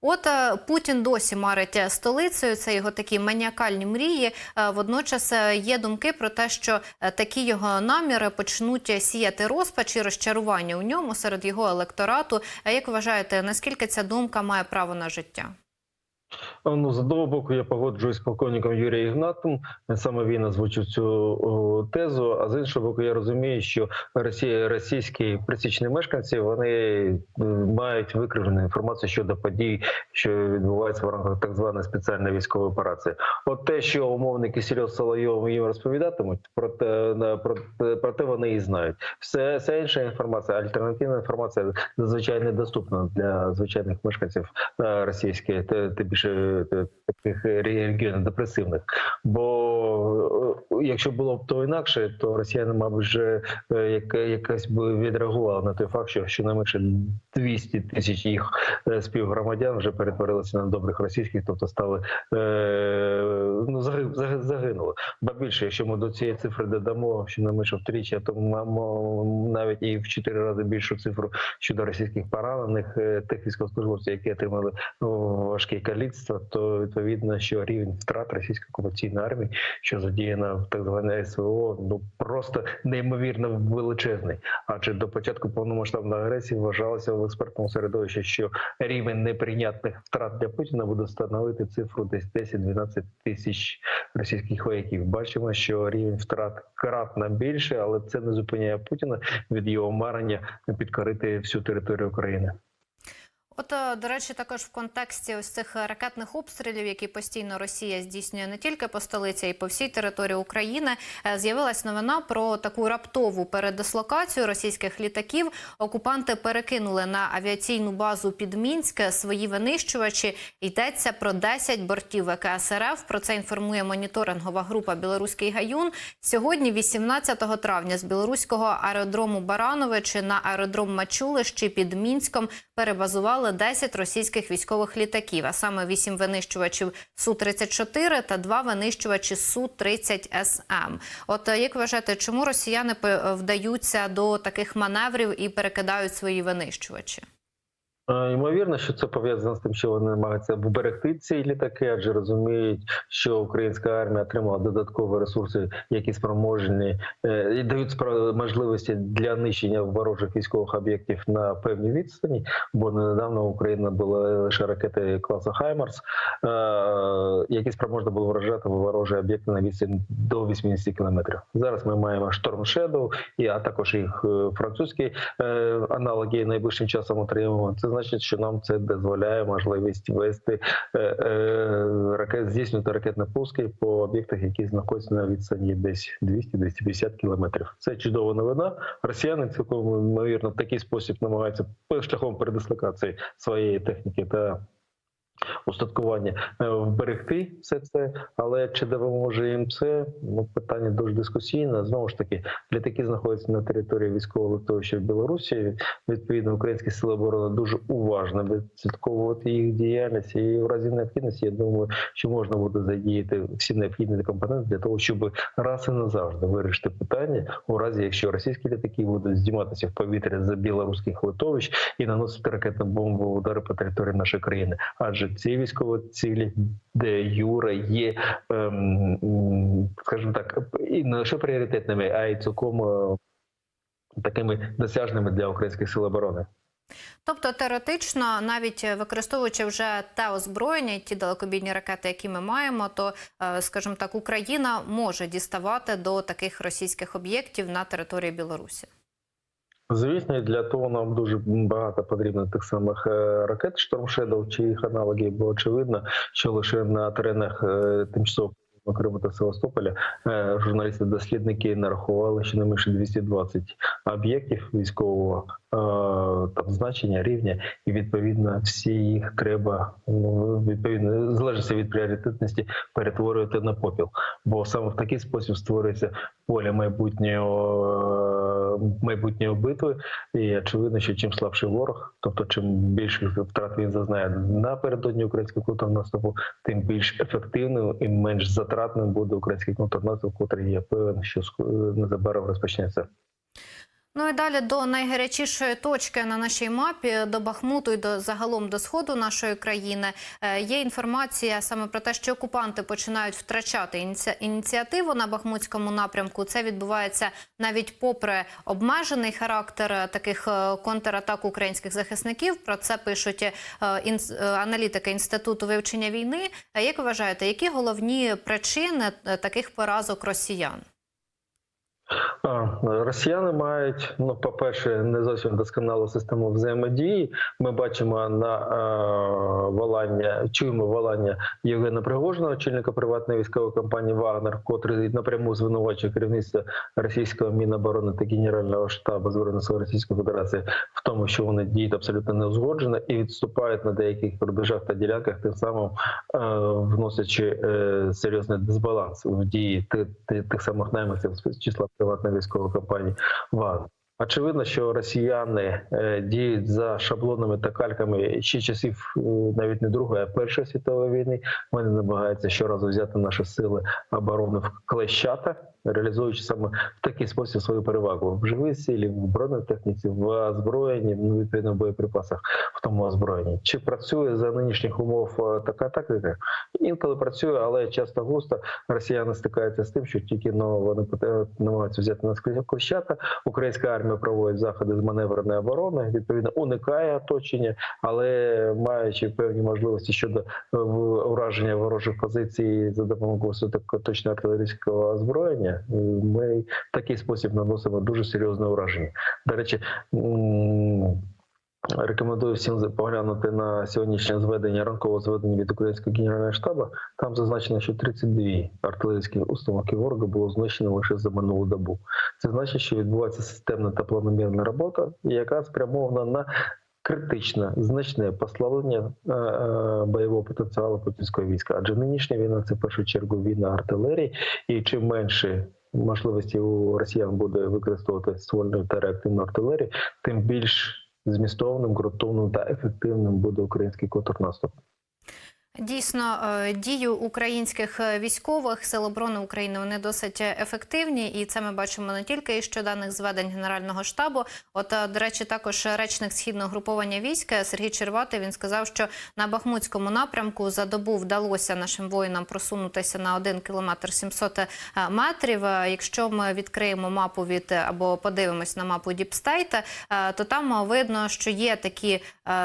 От е, Путін досі марить столицею. Це його такі маніакальні мрії. Е, Водночас е, є думки про те, що е, такі його наміри почнуть сіяти розпач і розчарування у ньому серед його електорату. Як вважаєте, наскільки ця думка має право на життя? А, Ну, з одного боку, я погоджуюсь з полковником Юрієм Ігнатом. Саме він озвучив цю тезу. А з іншого боку, я розумію, що Росія, російські присічні мешканці вони е, мають викривлену інформацію щодо подій, що відбуваються в рамках так званої спеціальної військової операції. От те, що умовник Кисельов з Соловйовим їм розповідатимуть, про те, про, про те вони і знають. Все, вся інша інформація, альтернативна інформація зазвичай недоступна для звичайних мешканців е, російських, тим більше е, таких регіонів депресивних. Бо е, якщо було б то інакше, то росіяни, мабуть, вже е, як, якось би відреагували на той факт, що щонайменше 200 тисяч їх е, співгромадян вже перетворилися на добрих російських, тобто стали е, ну заги- заги- загинули. Ба більше, якщо ми до цієї цифри додамо щонайменше втричі, а то мамо навіть і в чотири рази більшу цифру щодо російських поранених е, тих військовослужбовців, які отримали ну, важкі каліцтва, то відповідно, що рівень втрат російської окупаційної армії, що задіяна в так зване СВО, ну просто неймовірно величезний. Адже до початку повномасштабної агресії вважалося в експертному середовищі, що рівень неприйнятних втрат для Путіна буде становити цифру десь 10-12 тисяч російських вояків. Бачимо, що рівень втрат кратно більше, але це не зупиняє Путіна від його марення підкорити всю територію України. От, е, до речі, також в контексті ось цих ракетних обстрілів, які постійно Росія здійснює не тільки по столиці, а й по всій території України, е, з'явилась новина про таку раптову передислокацію російських літаків. Окупанти перекинули на авіаційну базу під Мінськ свої винищувачі. Йдеться про 10 бортів ВКС РФ. Про це інформує моніторингова група Білоруський гаюн. Сьогодні, 18 травня, з білоруського аеродрому Барановичі на аеродром Мачулищі під Мінськом перебазували 10 російських військових літаків, а саме 8 винищувачів Су-34 та 2 винищувачі Су-30СМ. От е, як вважаєте, чому росіяни пе- вдаються до таких маневрів і перекидають свої винищувачі? Ймовірно, що це пов'язано з тим, що вони намагаються вберегти ці літаки, адже розуміють, що українська армія отримала додаткові ресурси, які спроможні е, і дають можливості для нищення ворожих військових об'єктів на певній відстані. Бо недавно Україна була лише ракети класу Хаймарс, е, які спроможні були вражати ворожі об'єкти на відстані до 80 кілометрів. Зараз ми маємо Shadow, і а також їх е, французькі аналоги найближчим часом отримуємо. Це значить, що нам це дозволяє можливість вести е, е, ракет, здійснювати ракетні пуски по об'єктах, які знаходяться на відстані десь 200-250 кілометрів. Це чудова новина. Росіяни цілком ймовірно в такий спосіб намагаються шляхом передислокації своєї техніки та устаткування е, вберегти все це, але чи допоможе їм це? Ну питання дуже дискусійне. Знову ж таки, літаки знаходяться на території військового литовища в Білорусі. Відповідно, українські сили оборони дуже уважно відслідковувати їх діяльність. І в разі необхідності я думаю, що можна буде задіяти всі необхідні компоненти для того, щоб раз і назавжди вирішити питання у разі, якщо російські літаки будуть здійматися в повітря за білоруських литовищ і наносити ракетно-бомбові удари по території нашої країни, адже ці військові цілі, де Юра є, ем, скажімо так, і не лише пріоритетними, а й цілком е, такими досяжними для українських сил оборони. Тобто теоретично, навіть використовуючи вже те озброєння, і ті далекобійні ракети, які ми маємо, то, е, скажімо так, Україна може діставати до таких російських об'єктів на території Білорусі. Звісно, для того нам дуже багато потрібно тих самих е, ракет Shadow чи їх аналогів, бо очевидно, що лише на теренах е, тимчасово Криму та Севастополя е, журналісти-дослідники нарахували щонайменше 220 об'єктів військового там значення рівня, і відповідно всі їх треба ну, відповідно залежно від пріоритетності перетворювати на попіл. Бо саме в такий спосіб створюється поле майбутнього майбутньої битви. І очевидно, що чим слабший ворог, тобто чим більше втрат він зазнає напередодні українського контрнаступу, тим більш ефективним і менш затратним буде український контрнаступ, котрий я певен, що ск- незабаром розпочнеться. Ну і далі до найгарячішої точки на нашій мапі до Бахмуту і до загалом до сходу нашої країни Е, є інформація саме про те, що окупанти починають втрачати ініці- ініціативу на бахмутському напрямку. Це відбувається навіть попри обмежений характер е, таких е, контратак українських захисників. Про це пишуть аналітики інституту вивчення війни. Як ви вважаєте, які головні причини таких поразок росіян? Росіяни мають, ну, по-перше, не зовсім досконалу систему взаємодії. Ми бачимо на е, валання, чуємо валання Євгена Пригожина, очільника приватної військової компанії Вагнер, котрий напряму звинувачує керівництво російського міноборони та генерального штабу збройних сил Російської Федерації в тому, що вони діють абсолютно неузгоджено і відступають на деяких рубежах та ділянках, тим самим е, вносячи е, серйозний дисбаланс в дії ти- ти- тих самих найманців з числа приватної військової компанії ВАГ. Очевидно, що росіяни е, діють за шаблонами та кальками ще часів е, навіть не Другої, а Першої світової війни. Вони намагаються щоразу взяти наші сили оборони в клещата, реалізуючи саме в такий спосіб свою перевагу в живій силі, в бронетехніці, в озброєнні, ну, відповідно в боєприпасах в тому озброєнні. Чи працює за нинішніх умов е, така тактика? Інколи працює, але часто густо росіяни стикаються з тим, що тільки ну, вони поте- намагаються взяти нас клещата. Українська армія проводить заходи з маневреної оборони, відповідно уникає оточення, але маючи певні можливості щодо е, ураження ворожих позицій за допомогою високоточного артилерійського озброєння, е, ми в такий спосіб наносимо дуже серйозне ураження. До речі. Рекомендую всім поглянути на сьогоднішнє зведення ранкове зведення від українського генерального штабу. Там зазначено, що 32 артилерійські установки ворога було знищено лише за минулу добу. Це значить, що відбувається системна та планомірна робота, яка спрямована на критичне значне послаблення е, е, бойового потенціалу путінського війська. Адже нинішня війна це в першу чергу війна артилерії, і чим менше можливості у росіян буде використовувати ствольну та реактивну артилерію, тим більш змістовним, ґрунтовним та ефективним буде український контрнаступ. Дійсно, е, дії українських е, військових сил оборони України вони досить ефективні, і це ми бачимо не тільки із щоденних зведень Генерального штабу. От, е, до речі, також речник східного груповання військ е, Сергій Черватий він сказав, що на Бахмутському напрямку за добу вдалося нашим воїнам просунутися на 1 кілометр 700 метрів. Якщо ми відкриємо мапу від або подивимось на мапу Діпстейта, то там видно, що є такі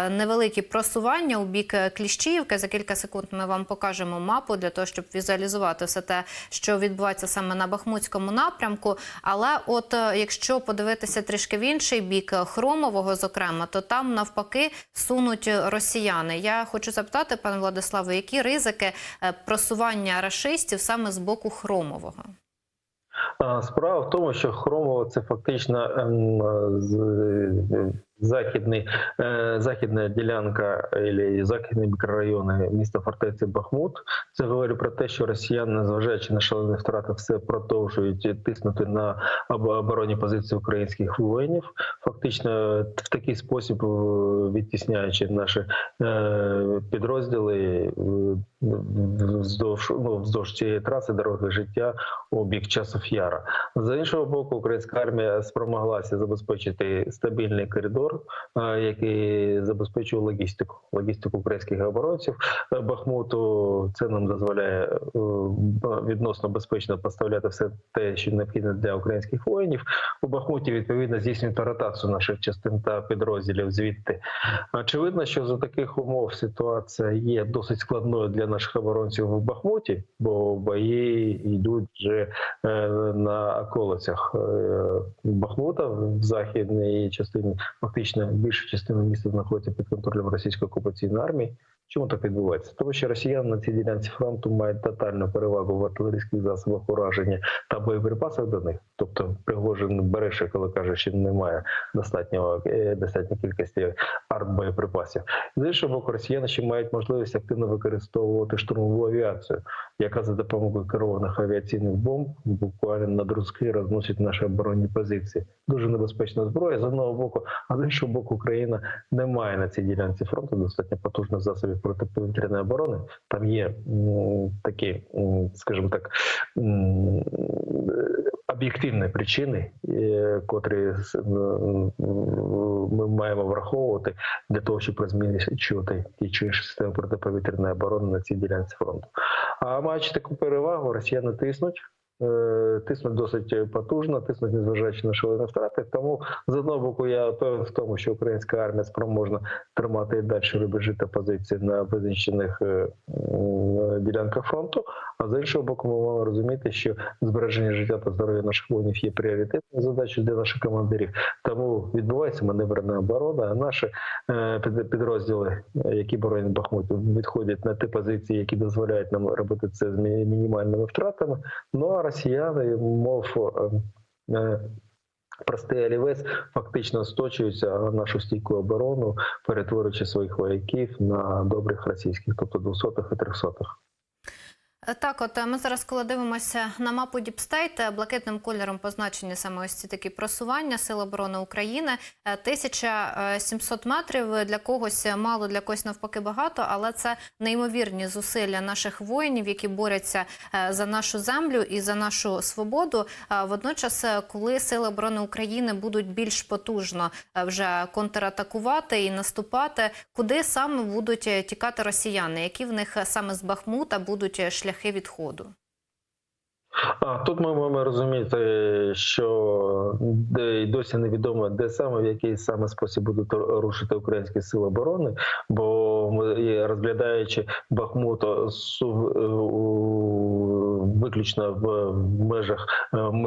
невеликі просування у бік Кліщіївки. За кілька секунд ми вам покажемо мапу для того, щоб візуалізувати все те, що відбувається саме на Бахмутському напрямку. Але от е, якщо подивитися трішки в інший бік е, Хромового, зокрема, то там навпаки сунуть росіяни. Я хочу запитати, пане Владиславе, які ризики е, просування рашистів саме з боку Хромового? Справа в тому, що Хромово це фактично ем, західний, е, західна ділянка або західні мікрорайони міста фортеці Бахмут. Це говорить про те, що росіяни, незважаючи на шалені втрати, все продовжують тиснути на об- оборонні позиції українських воїнів. Фактично в такий спосіб, е, відтісняючи наші е, підрозділи вздовж, ну, вздовж цієї траси дороги життя у бік часов яра. З іншого боку, українська армія спромоглася забезпечити стабільний коридор, е, який забезпечує логістику, логістику українських оборонців Е, Бахмуту. Це нам дозволяє е, відносно безпечно поставляти все те, що необхідне для українських воїнів. У Бахмуті відповідно здійснювати ротацію наших частин та підрозділів звідти. Очевидно, що за таких умов ситуація є досить складною для наших оборонців в Бахмуті, бо бої йдуть вже е, на околицях е, Бахмута в західній частині. Фактично більша частина міста знаходиться під контролем російської окупаційної армії. Чому так відбувається? Тому що росіяни на цій ділянці фронту мають тотальну перевагу в артилерійських засобах ураження та боєприпасах до них. Тобто Пригожин береше, коли каже, що немає достатнього е, достатньої кількості артбоєприпасів. З іншого боку, росіяни ще мають можливість активно використовувати штурмову авіацію, яка за допомогою керованих авіаційних бомб буквально на друзки розносить наші оборонні позиції. Дуже небезпечна зброя з одного боку, а з іншого боку, Україна не має на цій ділянці фронту достатньо потужних засобів протиповітряної оборони. Там є м, такі, м, скажімо так, м, об'єктивні причини, е, котрі ми маємо враховувати для того, щоб розміщувати ті чи інші системи протиповітряної оборони на цій ділянці фронту. А маючи таку перевагу, росіяни тиснуть. Е, Тиснуть досить потужно, тиснуть незважаючи на шалені втрати. Тому з одного боку я впевнений в тому, що українська армія спроможна тримати і далі рубежі та позиції на визначених е, ділянках фронту. А з іншого боку, ми маємо розуміти, що збереження життя та здоров'я наших воїнів є пріоритетною задачею для наших командирів. Тому відбувається маневрена оборона. А наші е, підрозділи, які боронять Бахмут, відходять на ті позиції, які дозволяють нам робити це з мінімальними втратами. Ну а росіяни, мов е, е, простий олівець, фактично сточуються нашу стійку оборону, перетворюючи своїх вояків на добрих російських, тобто 200-х і 300-х. Е, Так, от е, ми зараз, коли дивимося на мапу Діпстейт, е, блакитним кольором позначені саме ось ці такі просування Сил оборони України. Е, 1700 метрів для когось мало, для когось навпаки багато, але це неймовірні зусилля наших воїнів, які борються е, за нашу землю і за нашу свободу. Е, Водночас, е, коли Сили оборони України будуть більш потужно е, вже контратакувати і наступати, куди саме будуть е, тікати росіяни? Які в них е, саме з Бахмута будуть е, шляхи відходу? А тут ми маємо розуміти, що й досі невідомо, де саме в який саме спосіб будуть рушити українські сили оборони, бо розглядаючи Бахмут е, виключно в межах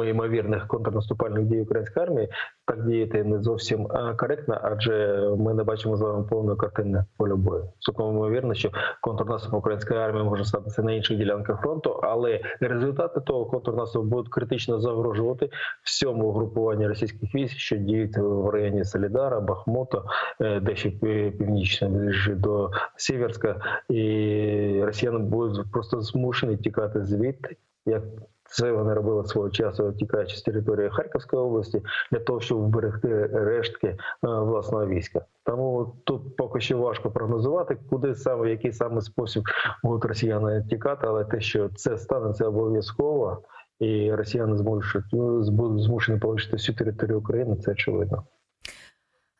ймовірних контрнаступальних дій української армії, так діяти не зовсім е, коректно, адже ми не бачимо з вами повної картини поля бою. Цілком ймовірно, що контрнаступ української армії може статися на інших ділянках фронту, але результати того контрнаступу будуть критично загрожувати всьому групуванню російських військ, що діють в районі Солідара, Бахмута, е, дещо пі- північно до Сіверська, і росіяни будуть просто змушені тікати звідти. Як це вони робили свого часу, тікаючи з території Харківської області, для того, щоб вберегти рештки е, власного війська. Тому тут поки що важко прогнозувати, куди саме, який саме спосіб будуть росіяни тікати, але те, що це станеться обов'язково, і росіяни зможуть ну, змушені полишити всю територію України, це очевидно.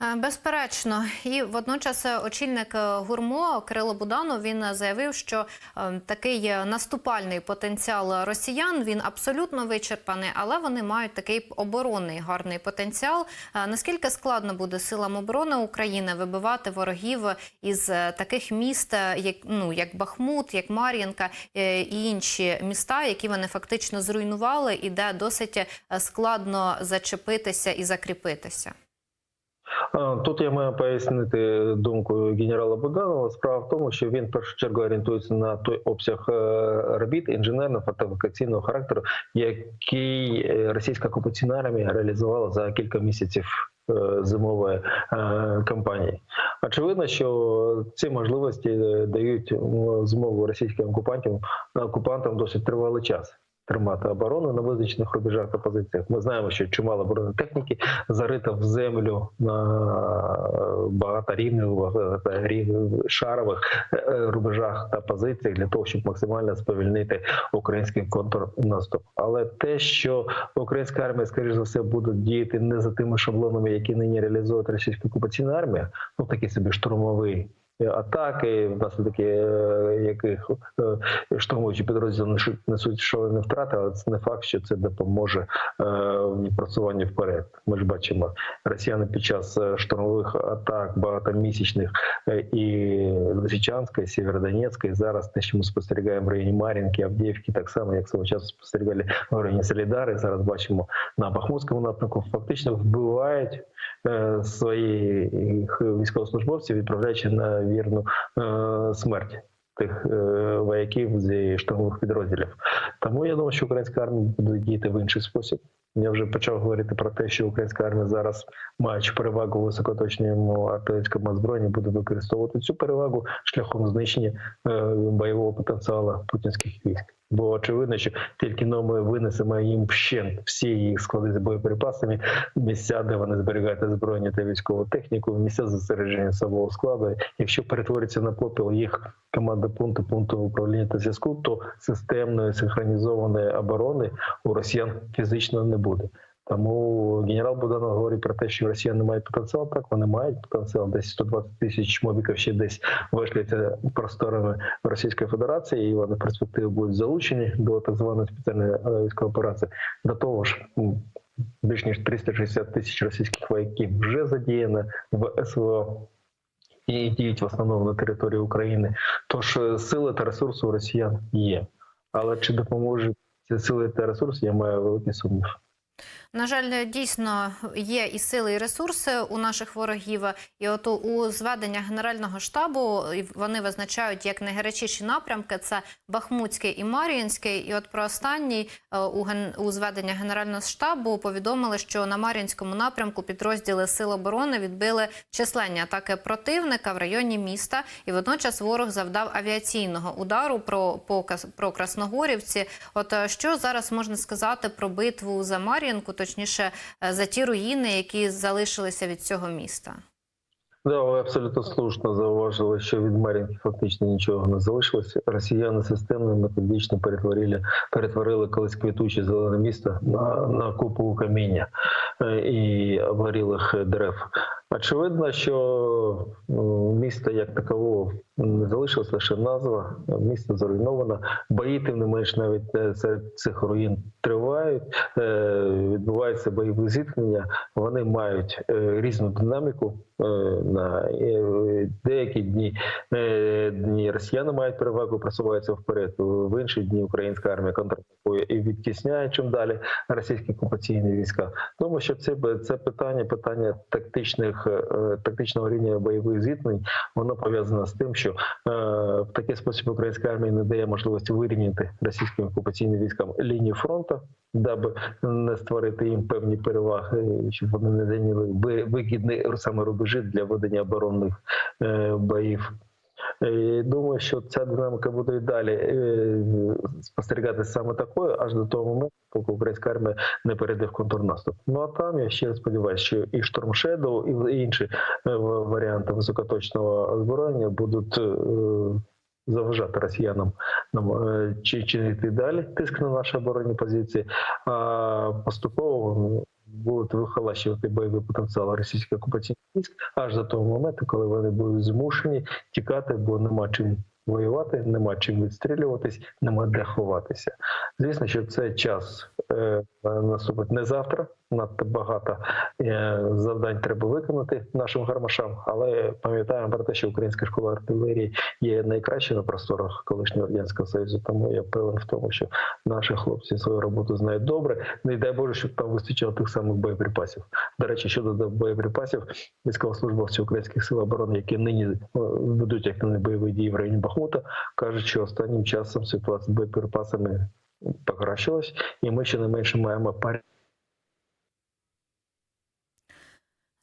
Е, Безперечно, і водночас е, очільник е, гурмо Кирило Буданов він заявив, що такий наступальний потенціал росіян він абсолютно вичерпаний, але вони мають такий оборонний гарний потенціал. Наскільки складно буде силам оборони України вибивати ворогів із таких міст, як ну як Бахмут, як Мар'їнка і інші міста, які вони фактично зруйнували, і де досить складно зачепитися і закріпитися. Тут я маю пояснити думку генерала Буданова. Справа в тому, що він в першу чергу орієнтується на той обсяг е, робіт інженерно-фортифікаційного характеру, який е, російська окупаційна армія реалізувала за кілька місяців. е, Зимової кампанії очевидно, що ці можливості дають змогу російським окупантам окупантам досить тривалий час тримати оборону на визначених рубежах та позиціях. Ми знаємо, що чимало бронетехніки зарита в землю на багаторівневих, шарових е, рубежах та позиціях для того, щоб максимально сповільнити український контрнаступ. Але те, що українська армія, скоріш за все, буде діяти не за тими шаблонами, які нині реалізує російська окупаційна армія, ну такий собі штурмовий. Атаки, внаслідок е, яких е, штурмуючі підрозділи несуть- шалені втрати, але це не факт, що це допоможе е, в просуванні вперед. Ми ж бачимо, росіяни під час штурмових атак багатомісячних е, і Лисичанської, Сєвєродонецької, зараз те, що ми спостерігаємо в районі Мар'їнки, Авдіївки, так само як свого часу спостерігали в районі Солідари. Зараз бачимо на Бахмутському напрямку, фактично вбивають своїх військовослужбовців, відправляючи на вірну е, смерть тих е, вояків зі штурмових підрозділів. Тому я думаю, що українська армія буде діяти в інший спосіб. Я вже почав говорити про те, що українська армія зараз, маючи перевагу високоточному артилерійському озброєнні, буде використовувати цю перевагу шляхом знищення е, бойового потенціалу путінських військ. Бо очевидно, що тільки но ми винесемо їм вщент всі їх склади з боєприпасами, місця, де вони зберігають озброєння та військову техніку, місця зосередження самого складу. Якщо перетвориться на попіл їх команда пункту пункту управління та зв'язку, то системної синхронізованої оборони у росіян фізично не буде. Тому генерал Буданов говорить про те, що росіяни мають потенціал. Так вони мають потенціал. Десь 120 тисяч мобіків ще десь вишляться просторами Російської Федерації, і вони в перспективі будуть залучені до так званої спеціальної е, військової операції. До того ж, більш ніж 360 тисяч російських вояків вже задіяно в СВО. І діють в основному на території України. Тож е, сили та ресурси у росіян є. Але чи допоможуть ці сили та ресурси, я маю великий сумнів. На жаль, дійсно є і сили, і ресурси у наших ворогів. І от у зведення Генерального штабу вони визначають як найгарячіші напрямки: це Бахмутський і Мар'їнський. І от про останній е, у ген у зведення Генерального штабу повідомили, що на Мар'їнському напрямку підрозділи Сил оборони відбили численні атаки противника в районі міста, і водночас ворог завдав авіаційного удару про по про Красногорівці. От е, що зараз можна сказати про битву за Мар'їнку, точніше е, за ті руїни, які залишилися від цього міста? Да, ви абсолютно слушно зауважили, що від Мар'їнки фактично нічого не залишилося. Росіяни системно методично перетворили, перетворили колись квітуче зелене місто на, на купу каміння е, і обгорілих дерев. Очевидно, що ну, місто як такового не залишилось лише назва. Місто зруйновано. Бої, тим не менш, навіть серед цих руїн тривають. Е, Відбуваються бойові зіткнення. Вони мають е, різну динаміку. Е, На деякі дні, дні росіяни мають перевагу, просуваються вперед. В інші дні українська армія контратакує і відтісняє чим далі російські окупаційні війська. Тому що це це питання, питання тактичних е, тактичного рівня бойових зіткнень, воно пов'язано з тим, що е, в такий спосіб українська армія не дає можливості вирівняти російським окупаційним військам лінію фронту, даби не створити їм певні переваги, щоб вони не зайняли ви- вигідні саме рубежі для ведення оборонних е, боїв. І Думаю, що ця динаміка буде і далі е, спостерігатися саме такою, аж до того моменту, поки українська армія не перейде в контрнаступ. Ну а там я ще сподіваюся, що і Шторм Shadow, і інші е, варіанти високоточного озброєння будуть е, заважати росіянам нам е, чи чинити далі тиск на наші оборонні позиції, а поступово ну, будуть вихолащувати бойовий потенціал російських окупаційних військ аж до того моменту, коли вони будуть змушені тікати, бо нема чим воювати, нема чим відстрілюватись, нема де ховатися. Звісно, що це час е, наступить не завтра. Надто багато е, завдань треба виконати нашим гармашам, але пам'ятаємо про те, що українська школа артилерії є найкращою на просторах колишнього радянського союзу. Тому я певен в тому, що наші хлопці свою роботу знають добре. Не дай Боже, щоб там вистачило тих самих боєприпасів. До речі, щодо боєприпасів, військовослужбовці українських сил оборони, які нині е, ведуть активні бойові дії в районі Бахмута, кажуть, що останнім часом ситуація з боєприпасами покращилась, і ми щонайменше маємо парі.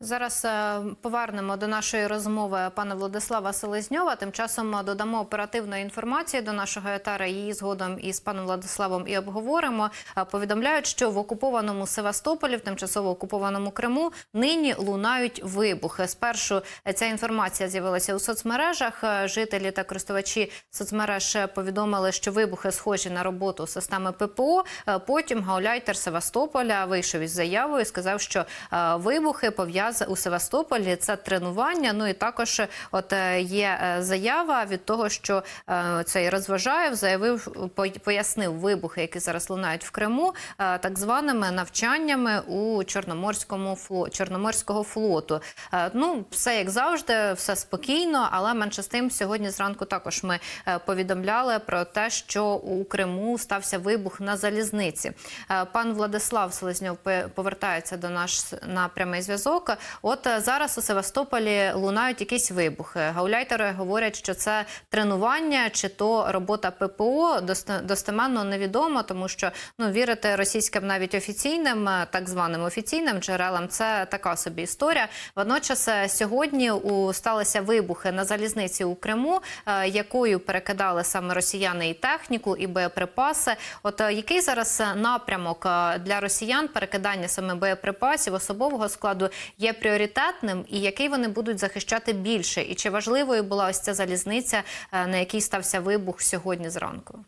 Зараз е, повернемо до нашої розмови пана Владислава Селезньова. Тим часом додамо оперативної інформації до нашого етара. Її згодом із паном Владиславом і обговоримо. Е, Повідомляють, що в окупованому Севастополі, в тимчасово окупованому Криму, нині лунають вибухи. Спершу е, ця інформація з'явилася у соцмережах. Е, Жителі та користувачі соцмереж е, повідомили, що вибухи схожі на роботу системи ППО. Е, Потім гауляйтер Севастополя вийшов із заявою, і сказав, що е, вибухи пов'язані у Севастополі. Це тренування. Ну і також от е, є е, заява від того, що е, цей розважаєв заявив, пояснив вибухи, які зараз лунають в Криму, е, так званими навчаннями у Чорноморському фло Чорноморського флоту. Е, Ну, все як завжди, все спокійно, але менше з тим, сьогодні зранку також ми е, повідомляли про те, що у Криму стався вибух на залізниці. Е, Пан Владислав Селезньов повертається до нас на прямий зв'язок. От е, зараз у Севастополі лунають якісь вибухи. Гауляйтери говорять, що це тренування чи то робота ППО. Достеменно невідомо, тому що ну вірити російським навіть офіційним, е, так званим офіційним джерелам, це така собі історія. Водночас е, сьогодні у сталися вибухи на залізниці у Криму, якою перекидали саме росіяни і техніку, і боєприпаси. От який зараз напрямок для росіян перекидання саме боєприпасів особового складу є пріоритетним, і який вони будуть захищати більше? І чи важливою була ось ця залізниця, е, на якій стався вибух сьогодні зранку?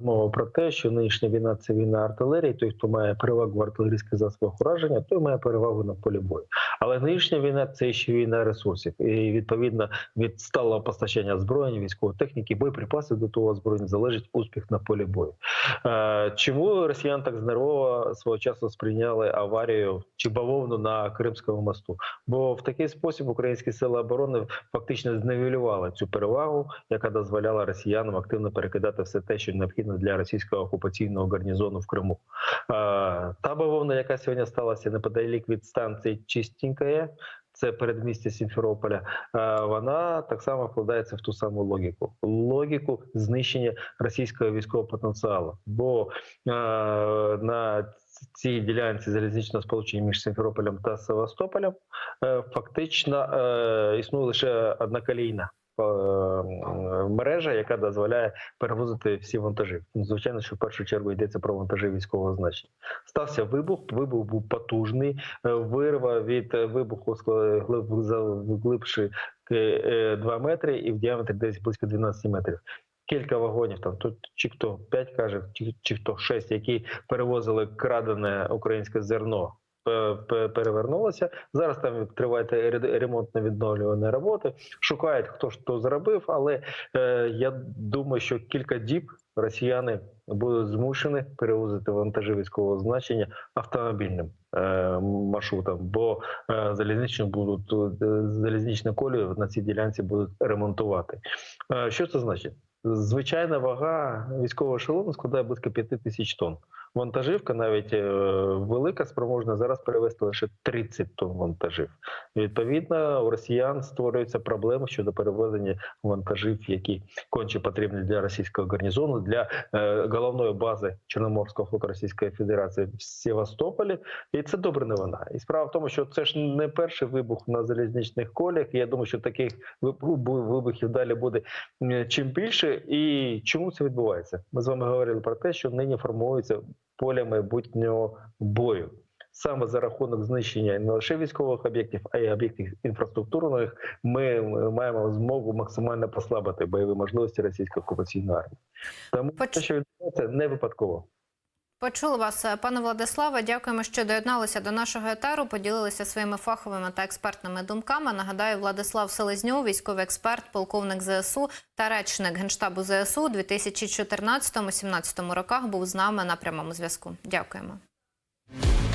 Мова про те, що нинішня війна це війна артилерії. Той, хто має перевагу в артилерійських засобах ураження, той має перевагу на полі бою. Але нинішня війна це ще війна ресурсів, і відповідно від сталого постачання зброї, військової техніки, боєприпасів до того озброєння залежить успіх на полі бою. Е, Чому росіян так знервово свого часу сприйняли аварію чи бавовну на Кримському мосту? Бо в такий спосіб українські сили оборони фактично зневелювали цю перевагу, яка дозволяла росіянам активно перекидати все те, що необхідно для російського окупаційного гарнізону в Криму. Е, Та бавовна, яка сьогодні сталася неподалік від станції Чистенькая, це передмістя Сімферополя, е, вона так само вкладається в ту саму логіку: логіку знищення російського військового потенціалу. Бо е, на цій ділянці залізничного сполучення між Сімферополем та Севастополем е, фактично існує лише одна колійна е, мережа, яка дозволяє перевозити всі вантажі. Ну, Звичайно, що в першу чергу йдеться про вантажі військового значення. Стався вибух. Вибух був потужний. е, Вирва від е, вибуху скла- глиб- за- 2 метри і в діаметрі десь близько 12 метрів. Кілька вагонів там тут чи хто 5 каже, чи, чи хто 6, які перевозили крадене українське зерно. Пе- пе- зараз. Там тривають ремонтно відновлювані роботи. Шукають хто ж то зробив, але е, я думаю, що кілька діб росіяни будуть змушені перевозити вантажі військового значення автомобільним е, маршрутом, бо е, залізничні будуть залізничну колію на цій ділянці будуть ремонтувати. Що це значить? Звичайна вага військового ешелону складає близько 5 тисяч тонн. Вантажівка, навіть е, велика, спроможна зараз перевезти лише 30 тонн вантажів. Відповідно, у росіян створюються проблеми щодо перевезення вантажів, які конче потрібні для російського гарнізону, для е, головної бази Чорноморського флоту Російської Федерації в Севастополі. І це добра новина. І справа в тому, що це ж не перший вибух на залізничних колях. Я думаю, що таких вибухів далі буде чим більше. І чому це відбувається? Ми з вами говорили про те, що нині формується поле майбутнього бою. Саме за рахунок знищення не лише військових об'єктів, а й об'єктів інфраструктурних, ми маємо змогу максимально послабити бойові можливості російської окупаційної армії. Тому Поч- те, що відбувається, не випадково. Почули вас, е, пане Владиславе. Дякуємо, що доєдналися до нашого етеру. Поділилися своїми фаховими та експертними думками. Нагадаю, Владислав Селезньов, військовий експерт, полковник ЗСУ та речник генштабу ЗСУ у 2014-2017 роках був з нами на прямому зв'язку. Дякуємо.